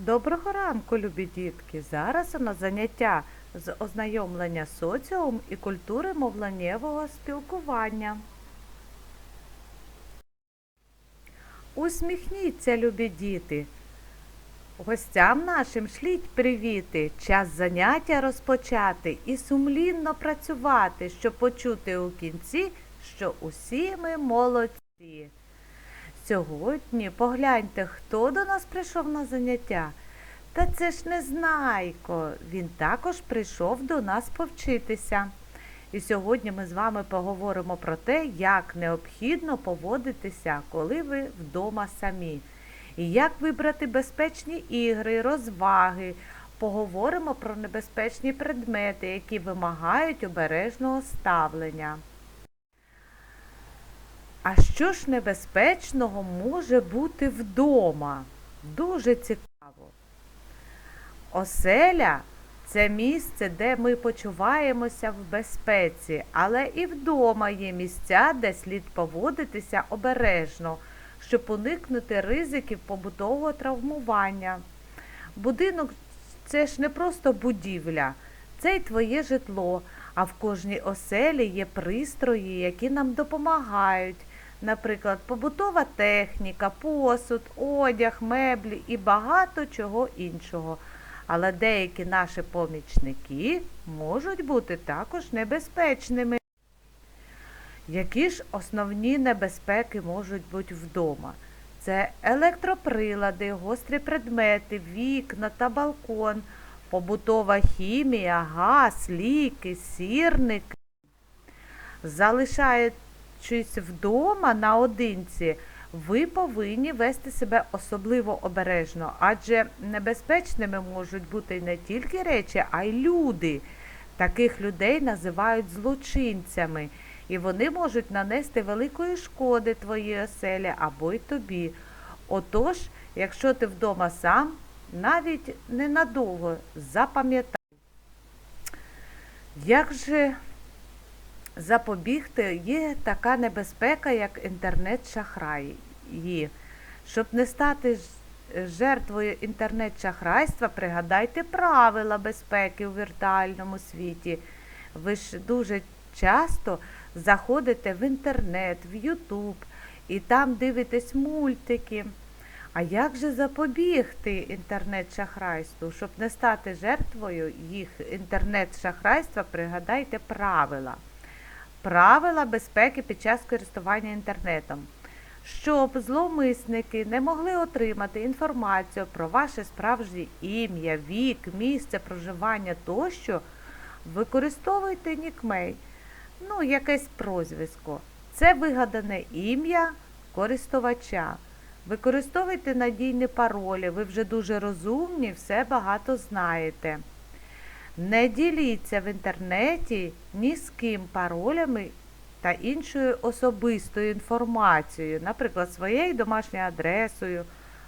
Доброго ранку, любі дітки! Зараз у нас заняття з ознайомлення соціум і культури мовленнєвого спілкування. Усміхніться, любі діти! Гостям нашим шліть привіти, час заняття розпочати і сумлінно працювати, щоб почути у кінці, що усі ми молодці. Сьогодні погляньте, хто до нас прийшов на заняття. Та це ж Незнайко. Він також прийшов до нас повчитися. І сьогодні ми з вами поговоримо про те, як необхідно поводитися, коли ви вдома самі. І як вибрати безпечні ігри, розваги. Поговоримо про небезпечні предмети, які вимагають обережного ставлення. А що ж небезпечного може бути вдома? Дуже цікаво. Оселя це місце, де ми почуваємося в безпеці, але і вдома є місця, де слід поводитися обережно, щоб уникнути ризиків побутового травмування. Будинок це ж не просто будівля, це й твоє житло, а в кожній оселі є пристрої, які нам допомагають. Наприклад, побутова техніка, посуд, одяг, меблі і багато чого іншого. Але деякі наші помічники можуть бути також небезпечними. Які ж основні небезпеки можуть бути вдома? Це електроприлади, гострі предмети, вікна та балкон, побутова хімія, газ, ліки, сірники. Залишаючись вдома наодинці, ви повинні вести себе особливо обережно, адже небезпечними можуть бути не тільки речі, а й люди. Таких людей називають злочинцями, і вони можуть нанести великої шкоди твоїй оселі або й тобі. Отож, якщо ти вдома сам, навіть ненадовго запам'ятай, як же запобігти є така небезпека, як інтернет-шахраї. Щоб не стати жертвою інтернет-шахрайства, пригадайте правила безпеки у віртуальному світі. Ви ж дуже часто заходите в інтернет, в Ютуб і там дивитесь мультики. А як же запобігти інтернет-шахрайству? Щоб не стати жертвою їх інтернет-шахрайства, пригадайте правила. Правила безпеки під час користування інтернетом. Щоб зловмисники не могли отримати інформацію про ваше справжнє ім'я, вік, місце проживання тощо, використовуйте нікмей, ну, якесь прозвисько. Це вигадане ім'я користувача. Використовуйте надійні паролі, ви вже дуже розумні, все багато знаєте. Не діліться в інтернеті ні з ким паролями та іншою особистою інформацією, наприклад, своєю домашньою адресою,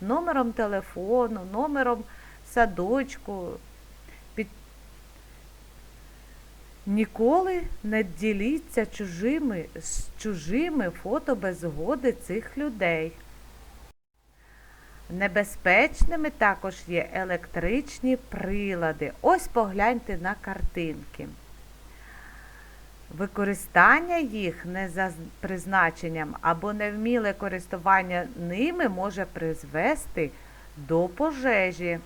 номером телефону, номером садочку. Під... Ніколи не діліться чужими, з чужими фото без згоди цих людей. Небезпечними також є електричні прилади. Ось погляньте на картинки. Використання їх не за призначенням або невміле користування ними може призвести до пожежі.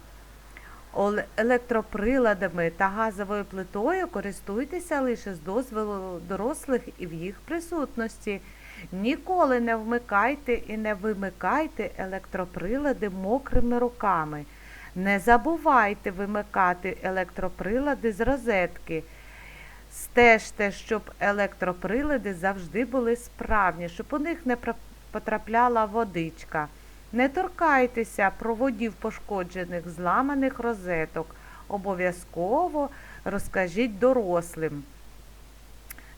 Електроприладами та газовою плитою користуйтеся лише з дозволу дорослих і в їх присутності. Ніколи не вмикайте і не вимикайте електроприлади мокрими руками. Не забувайте вимикати електроприлади з розетки. Стежте, щоб електроприлади завжди були справні, щоб у них не потрапляла водичка. Не торкайтеся проводів пошкоджених, зламаних розеток. Обов'язково розкажіть дорослим.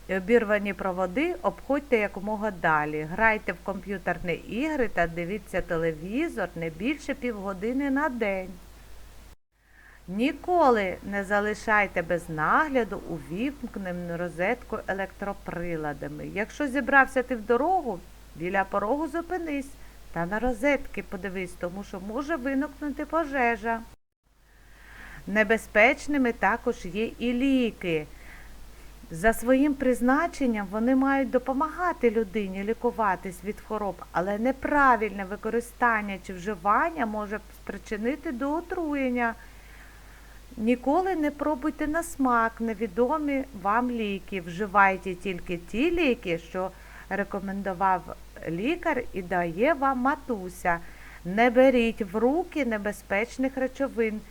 І Обірвані проводи обходьте якомога далі. Грайте в комп'ютерні ігри та дивіться телевізор не більше півгодини на день. Ніколи не залишайте без нагляду увімкнену розетку електроприладами. Якщо зібрався ти в дорогу, біля порогу зупинись. та на розетки подивись, тому що може виникнути пожежа. Небезпечними також є і ліки. За своїм призначенням вони мають допомагати людині лікуватись від хвороб, але неправильне використання чи вживання може спричинити до отруєння. Ніколи не пробуйте на смак невідомі вам ліки. Вживайте тільки ті ліки, що рекомендував лікар і дає вам матуся. Не беріть в руки небезпечних речовин,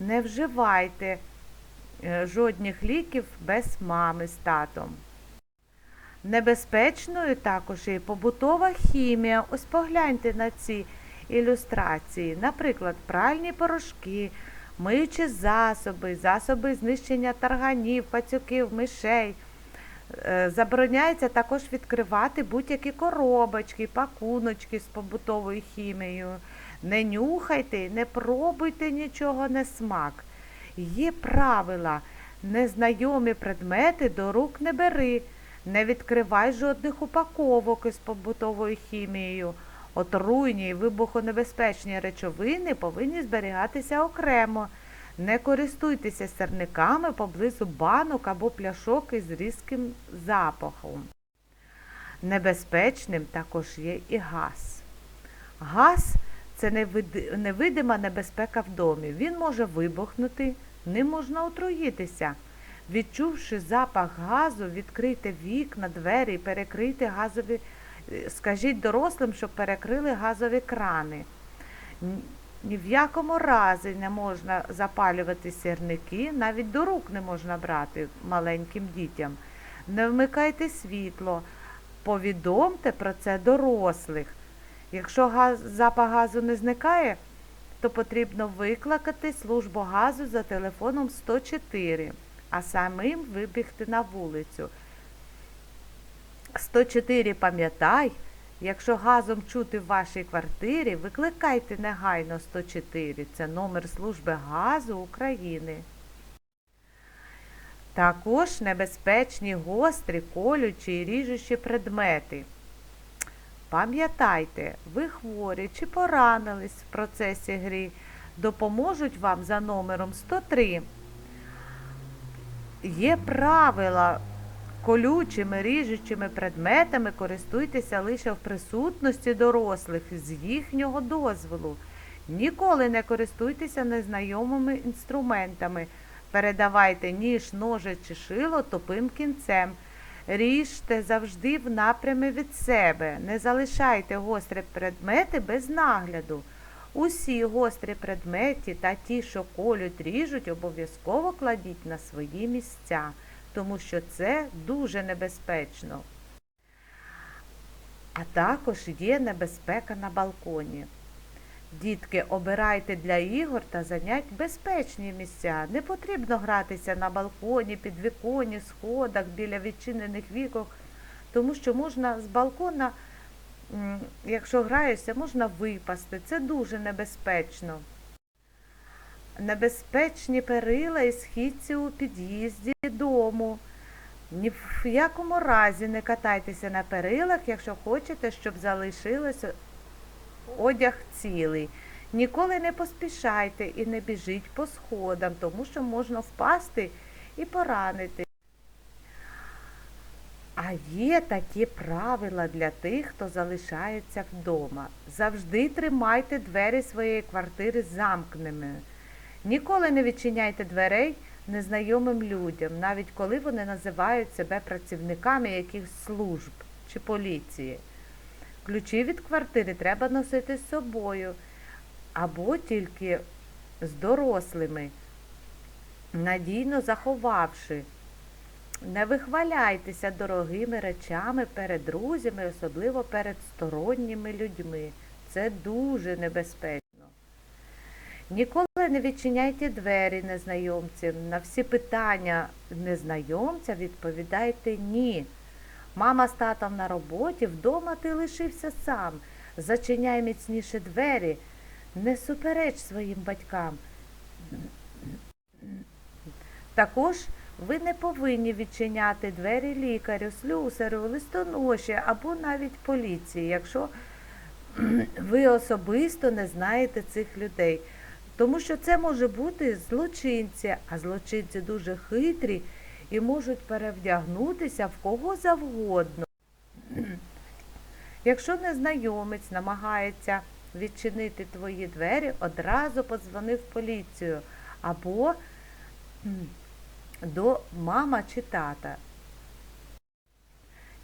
не вживайте жодних ліків без мами з татом. Небезпечною також і побутова хімія. Ось погляньте на ці ілюстрації. Наприклад, пральні порошки, миючі засоби, засоби знищення тарганів, пацюків, мишей. Е, Забороняється також відкривати будь-які коробочки, пакуночки з побутовою хімією. Не нюхайте, не пробуйте нічого на смак. Є правила. Незнайомі предмети до рук не бери. Не відкривай жодних упаковок із побутовою хімією. Отруйні і вибухонебезпечні речовини повинні зберігатися окремо. Не користуйтеся сирниками поблизу банок або пляшок із різким запахом. Небезпечним також є і газ. Газ це невидима небезпека в домі. Він може вибухнути, ним можна отруїтися. Відчувши запах газу, відкрийте вікна, двері і перекрийте газові, е, скажіть дорослим, щоб перекрили газові крани. Ні в якому разі не можна запалювати сірники, навіть до рук не можна брати маленьким дітям. Не вмикайте світло, повідомте про це дорослих. Якщо газ, запах газу не зникає, то потрібно викликати службу газу за телефоном 104, а самим вибігти на вулицю. 104 пам'ятай, якщо газом чути в вашій квартирі, викликайте негайно 104. Це номер служби газу України. Також небезпечні гострі, колючі і ріжучі предмети. Пам'ятайте, ви хворі чи поранились в процесі гри, допоможуть вам за номером 103. Є правила колючими, ріжучими предметами користуйтеся лише в присутності дорослих з їхнього дозволу. Ніколи не користуйтеся незнайомими інструментами. Передавайте ніж, ноже чи шило тупим кінцем. Ріжте завжди в напрямі від себе. Не залишайте гострі предмети без нагляду. Усі гострі предмети та ті, що колють, ріжуть, обов'язково кладіть на свої місця, тому що це дуже небезпечно. А також є небезпека на балконі. Дітки, обирайте для ігор та занять безпечні місця. Не потрібно гратися на балконі, підвіконні, сходах, біля відчинених вікок, тому що можна з балкона, якщо граєшся, можна випасти. Це дуже небезпечно. Небезпечні перила і східці у під'їзді дому. Ні в якому разі не катайтеся на перилах, якщо хочете, щоб залишилося одяг цілий. Ніколи не поспішайте і не біжіть по сходам, тому що можна впасти і поранити. А є такі правила для тих, хто залишається вдома. Завжди тримайте двері своєї квартири замкненими. Ніколи не відчиняйте дверей незнайомим людям, навіть коли вони називають себе працівниками якихось служб чи поліції. Ключі від квартири треба носити з собою або тільки з дорослими, надійно заховавши. Не вихваляйтеся дорогими речами перед друзями, особливо перед сторонніми людьми. Це дуже небезпечно. Ніколи не відчиняйте двері незнайомцям. На всі питання незнайомця відповідайте ні. Мама з татом на роботі, вдома ти лишився сам. Зачиняй міцніше двері, не супереч своїм батькам. Також ви не повинні відчиняти двері лікарю, слюсарю, листоноші або навіть поліції, якщо ви особисто не знаєте цих людей. Тому що це може бути злочинці, а злочинці дуже хитрі і можуть перевдягнутися в кого завгодно. Якщо незнайомець намагається відчинити твої двері, одразу подзвони в поліцію або до мама чи тата.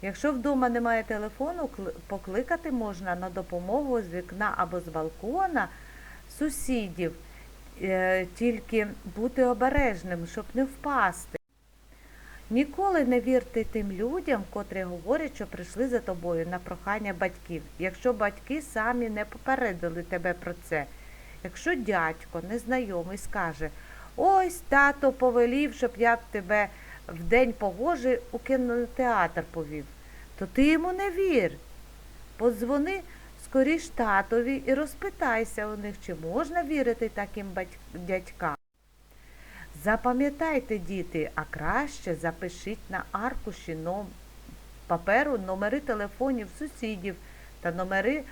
Якщо вдома немає телефону, покликати можна на допомогу з вікна або з балкона сусідів, Е, тільки бути обережним, щоб не впасти. Ніколи не вірте тим людям, котрі говорять, що прийшли за тобою на прохання батьків, якщо батьки самі не попередили тебе про це. Якщо дядько незнайомий скаже, ось тато повелів, щоб я б тебе в день погожий у кінотеатр повів, то ти йому не вір. Подзвони скоріш татові і розпитайся у них, чи можна вірити таким дядькам. Запам'ятайте, діти, а краще запишіть на аркуші паперу номери телефонів сусідів та номери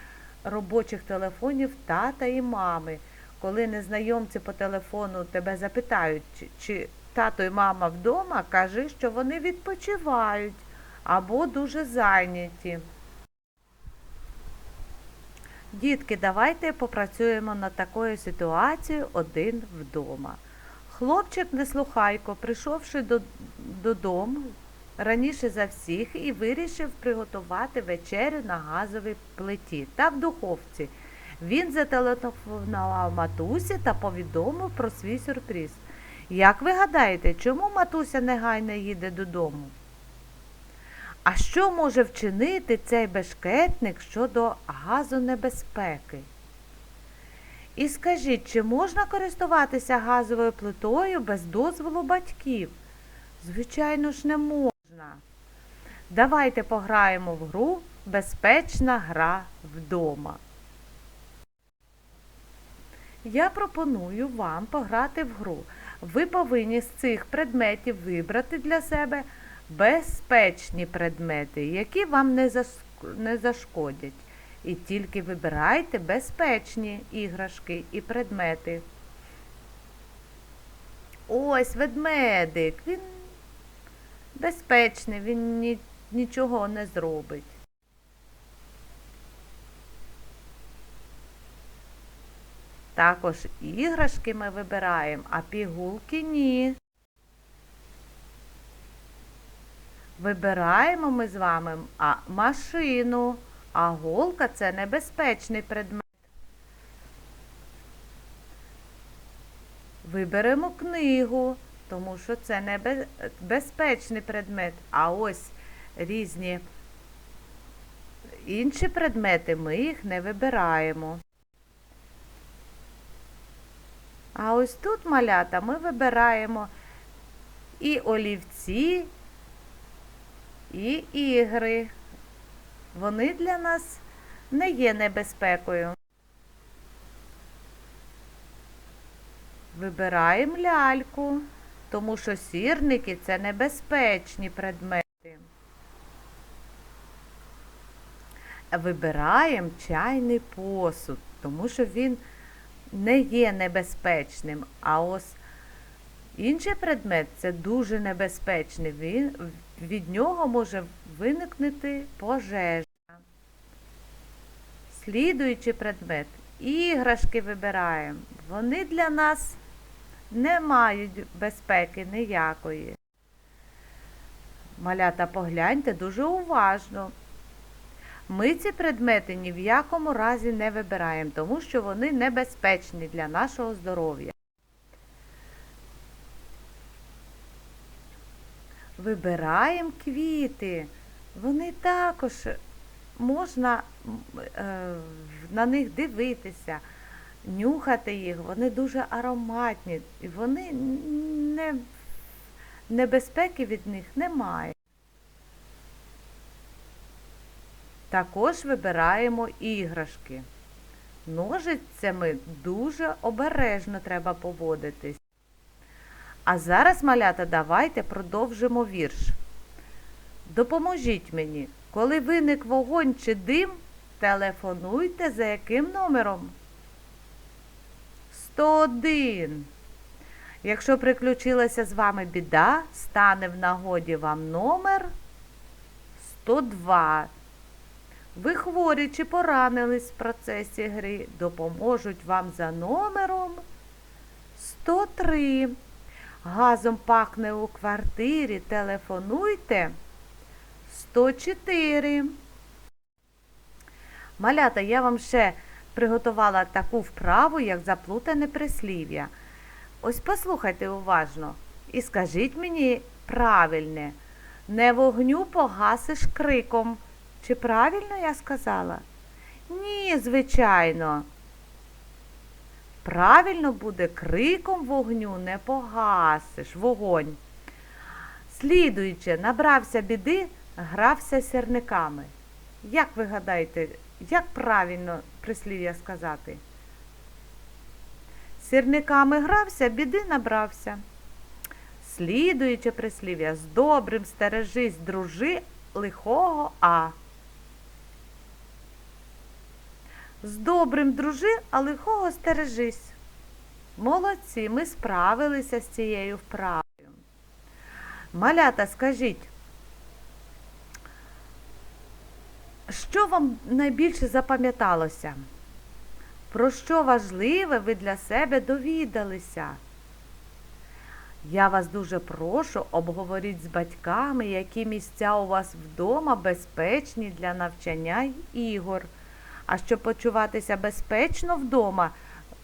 робочих телефонів тата і мами. Коли незнайомці по телефону тебе запитають, чи, тато і мама вдома, кажи, що вони відпочивають або дуже зайняті. Дітки, давайте попрацюємо над такою ситуацією один вдома. Хлопчик неслухайко, прийшовши додому раніше за всіх і вирішив приготувати вечерю на газовій плиті та в духовці. Він зателефонував матусі та повідомив про свій сюрприз. Як ви гадаєте, чому матуся негайно їде додому? А що може вчинити цей бешкетник щодо газонебезпеки? І скажіть, чи можна користуватися газовою плитою без дозволу батьків? Звичайно ж, не можна. Давайте пограємо в гру Безпечна гра вдома. Я пропоную вам пограти в гру. Ви повинні з цих предметів вибрати для себе безпечні предмети, які вам не, зашкодять. І тільки вибирайте безпечні іграшки і предмети. Ось ведмедик. Він безпечний, він ні, нічого не зробить. Також іграшки ми вибираємо, а пігулки ні. Вибираємо ми з вами машину, а голка це небезпечний предмет. Виберемо книгу, тому що це небезпечний предмет. А ось різні інші предмети ми їх не вибираємо. А ось тут малята ми вибираємо і олівці, і ігри. Вони для нас не є небезпекою. Вибираємо ляльку, тому що сірники це небезпечні предмети. Вибираємо чайний посуд, тому що він не є небезпечним. А ось інший предмет це дуже небезпечний. Він, від нього може виникнути пожежа. Слідуючий предмет. Іграшки вибираємо. Вони для нас не мають безпеки ніякої. Малята, погляньте дуже уважно. Ми ці предмети ні в якому разі не вибираємо, тому що вони небезпечні для нашого здоров'я. Вибираємо квіти. Вони також можна е, на них дивитися, нюхати їх. Вони дуже ароматні і вони не, небезпеки від них немає. Також вибираємо іграшки. Ножицями дуже обережно треба поводитись. А зараз, малята, давайте продовжимо вірш. Допоможіть мені, коли виник вогонь чи дим, Телефонуйте за яким номером? 101. Якщо приключилася з вами біда, стане в нагоді вам номер 102. Ви хворі чи поранились в процесі гри, допоможуть вам за номером 103. Газом пахне у квартирі, телефонуйте 104. Малята, я вам ще приготувала таку вправу, як заплутане прислів'я. Ось послухайте уважно і скажіть мені правильне. Не вогню погасиш криком. Чи правильно я сказала? Ні, звичайно. Правильно буде криком вогню не погасиш вогонь. Слідуючи, набрався біди, грався сірниками. Як ви гадаєте, як правильно прислів'я сказати? Сірниками грався, біди набрався. Слідуючи прислів'я, з добрим стережись, дружи лихого а. З добрим дружи, а лихого стережись. Молодці, ми справилися з цією вправою. Малята, скажіть, що вам найбільше запам'яталося? Про що важливе ви для себе довідалися? Я вас дуже прошу, обговоріть з батьками, які місця у вас вдома безпечні для навчання ігор. А щоб почуватися безпечно вдома,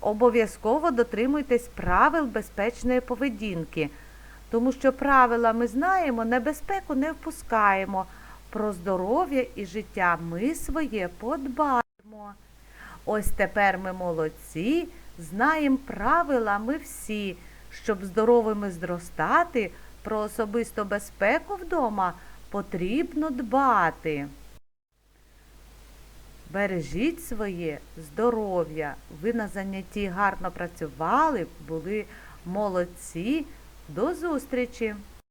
обов'язково дотримуйтесь правил безпечної поведінки, тому що правила ми знаємо, небезпеку не впускаємо. Про здоров'я і життя ми своє подбаємо. Ось тепер ми молодці, знаємо правила ми всі. Щоб здоровими зростати, про особисту безпеку вдома потрібно дбати. Бережіть своє здоров'я. Ви на занятті гарно працювали, були молодці. До зустрічі!